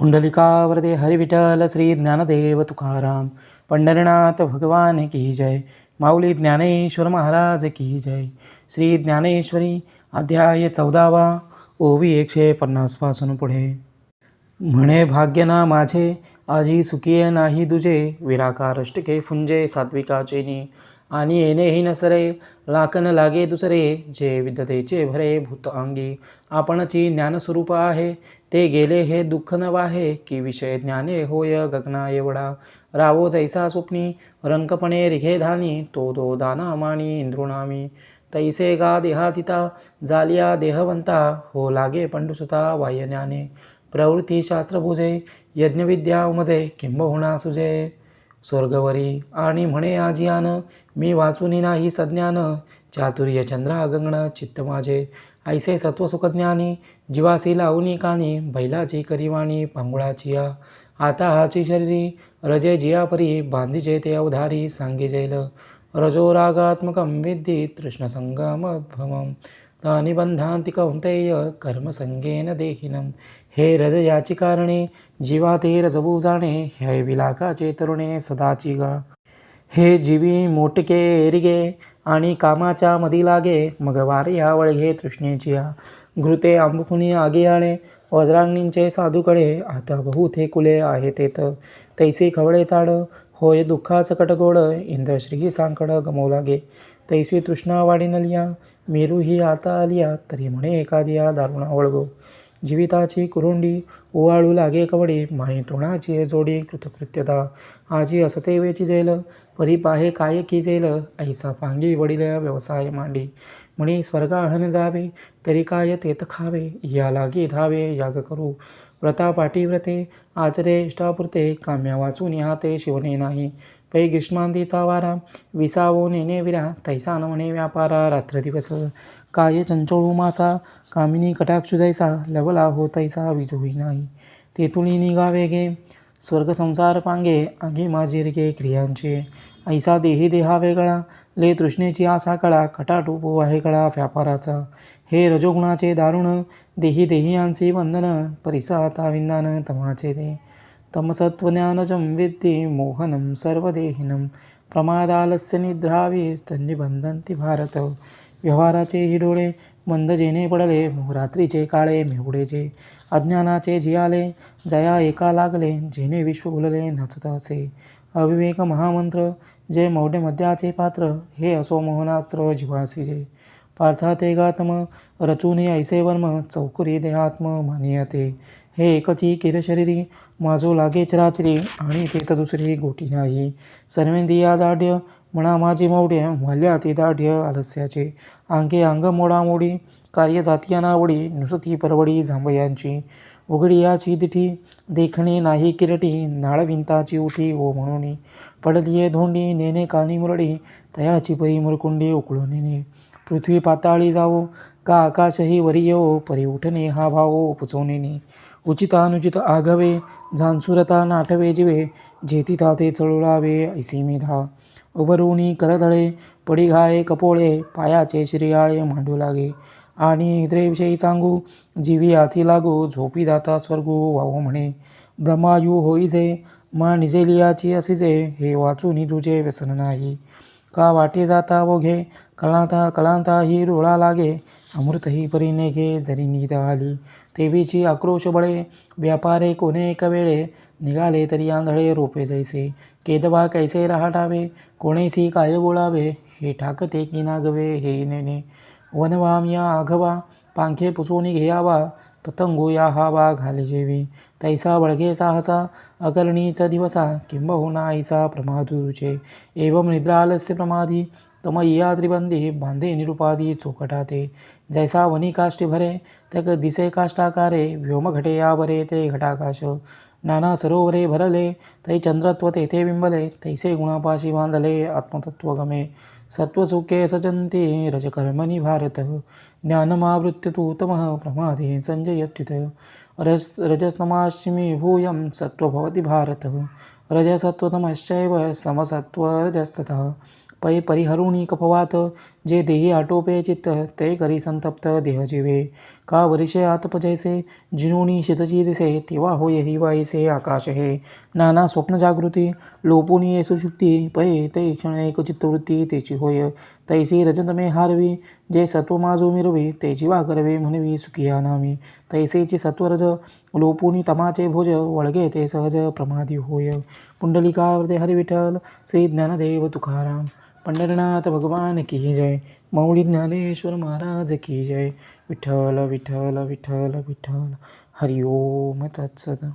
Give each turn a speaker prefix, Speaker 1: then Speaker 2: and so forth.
Speaker 1: पुंडलिकावरदे हरिविठ्ठल श्री ज्ञानदेव तुकाराम पंढरनाथ भगवान की जय माऊली ज्ञानेश्वर महाराज की जय श्री ज्ञानेश्वरी अध्याय चौदावा ओवी एकशे पन्नासपासून पुढे. म्हणे भाग्य ना माझे आजी सुखीये नाही दुजे विराकार अष्टके फुंजे सात्विकाचेनी आणि येणेही नसरे लाकन लागे दुसरे जे विद्यतेचे भरे भूत अंगी. आपणची ज्ञानस्वरूप आहे ते गेले हे दुःख न वाहे की विषय ज्ञाने होय गगना एवढा. रावो जैसा स्वप्नी रंकपणे रिघे धानी तो दो दाना माणी इंद्रुणामी तैसे गा देहातिता जालिया देहवंता हो लागे पंडुसुता वायज्ञाने प्रवृत्ती शास्त्रभुजे यज्ञविद्या उमजे किंबहुना सुजे. स्वर्गवरी आणि म्हणे आजियान मी वाचुनी नाही सज्ञान. चातुर्य चंद्रा गंगण चित्त माझे. ऐसे सत्वसुखज्ञानी जीवासी लावणी कानी बैलाची करीवाणी पांगुळाची या. आता हाची शरीरी रजे जियापरी बांधीजे ते अवधारी सांगी जैल. रजो रागात्मकं विद्धी तानि बंधांति कौंतेय कर्मसंगेन देहिनं हे रज याची कारणे जीवा ते रजबू जाणे हे विलाकाचे तरुणे सदाची गा हे जीवी मोटके एरिगे आणि कामाच्या मधी लागे मग या वळघे तृष्णेची या घृते आंबकुनी आगे आणे वज्रांगणींचे साधूकडे आता बहुते कुले आहे तेत। तैसे खवळे चाड होय दुःखाचं कटगोड इंद्रश्री सांकड गमवू लागे तैसी तृष्णा वाढीनलिया मेरू ही आता आलिया तरी म्हणे एखादिया दारुणा वळगो. जीविताची कुरुंडी ओवाळू लागे कवडी माणी तृणाची जोडी कृतकृत्यता. आजी असते वेची जेल परी पाहे काय की जेल ऐसा पांगी वडील व्यवसाय मांडी. म्हणे स्वर्गाहन जावे तरी काय तेत खावे या लागी धावे याग करू. व्रता पाठी व्रते आचरे इष्टापुरते काम्या वाचून हाते शिवणे नाही. पै ग्रीष्मांतीचा वारा विसावो नेने विरा तैसा न व्यापारा रात्र दिवस काय चंचळू मासा कामिनी कटाक्ष जैसा लवला हो तैसा विजोही नाही तेथुनी निघावे गे स्वर्ग संसार पांगे अगे माझी क्रियांचे ऐसा देही देहा वेगळा ले तृष्णेची आसा कळा कटाटूपो आहे कळा व्यापाराचा हे रजोगुणाचे दारुण देही वंदन बंधन परिसाता विंदान तमाचे दे तमसत्वज्ञानजं विद्धि मोहनं सर्वदेहिनं प्रमादालस्य निद्रावी स्तन्यबंधंती भारत। व्यवहाराचे ही डोळे मंद जेणे पडले रात्रीचे काळे मेवडेचे अज्ञानाचे जियाले जया एका लागले जेने विश्व भुलले नचत असे। अविवेक महामंत्र जे मौढ्य मद्याचे पात्र हे असो मोहनास्त्र जीवासी जे पार्था गातम रचूने ऐसे वर्म चौकुरी देहात्म मानियते. हे एकची किरशरीरी माझो लागे चराचरी आणि ते तर दुसरी गोटी नाही. सर्वेंदिया दाढ्य म्हणा माझी मौढ्य मल्या ती दाढ्य आलस्याचे. अंगे अंग मोडामोडी कार्य जातीया नावडी नुसती परवडी जांभयांची. उघडी याची दिठी देखणे नाही किरटी नाळविंताची उठी ओ म्हणून. पडलीये धोंडी नेने कानी मुरडी तयाची परी मुरकुंडी उकळून नेणे. पृथ्वी पाताळी जावो का आकाशही वरी येवो परी उठणे हा भावो पुचवणे उचितानुचित आघवे झांसुरता नाटवे जिवे जेती ते चळुळावे ऐसी मेधा. उभरुणी करदळे पडी घाये कपोळे पायाचे श्रियाळे मांडू लागे. आणि इद्रेविषयी सांगू जीवी हाती लागू झोपी जाता स्वर्गू वाहो म्हणे. ब्रह्मायू होईजे मा निजेलियाची असिजे हे वाचून तुझे व्यसन नाही. का वाटे जाता वोघे कळांता कळांता ही डोळा लागे. अमृत ही परीने घे जरी नीत आली. तेवीची आक्रोश बळे व्यापारे कोणे एक वेळे निघाले तरी आंधळे रोपे जैसे. केदवा कैसे रहाटावे कोणेसी काय बोलावे? हे ठाकते की नागवे हे नेने वनवाम या आघवा पांखे पुसोनी घ्यावा पतंगो या हावा घाले जेवी. तैसा बळगे साहसा अकर्णीच दिवसा किंबहुना ऐसा प्रमादुरुचे. एवं निद्रालस्य प्रमादी तमय्या त्रिबंधी बांधे निरुपादी चोकटाते. जैसा वनी काष्टी भरे तक दिसे काष्टाकारे व्योमघटे यावरे ते घटाकाश. नाना सरोवरे भरले तै चंद्रत्व तेथे बिंबले तैसे गुणापाशी बांधले आत्मतत्वगमे। सत्वसुखे सचन्ति रजकर्मणि भारत। ज्ञानमावृत्य प्रमादे सञ्जयत्युत रस् रजस्तमाश्चिमि भूयं सत्त्व भवति भारत। रजसत्त्वतमश्चैव समसत्त्वरजस्ततः। पै परिहरुणी कपवात जे देही आटोपे चित्त ते करी संतप्त देह जीवे का वरिषे आतपजैसे जिनोनी शितजी दिसे तेव्हा होय हिवायसे आकाश हे नाना स्वप्न जागृती लोपोनी ये पै ते क्षण एक चित्तवृत्ती तेची होय। तैसी रजतमे हारवी जे सत्व माझो मिरवी ते वा करवे म्हणवी सुखिया नामी। तैसेची सत्वरज लोपुनी तमाचे भोज वळगे ते सहज प्रमादी होय। पुंडलिकावरते हरिविठल श्री ज्ञानदेव तुकाराम। पंढरनाथ भगवान की जय. मौळी ज्ञानेश्वर महाराज की जय. विठ्ठल विठ्ठल विठ्ठल विठ्ठल. हरिओम तत्सद.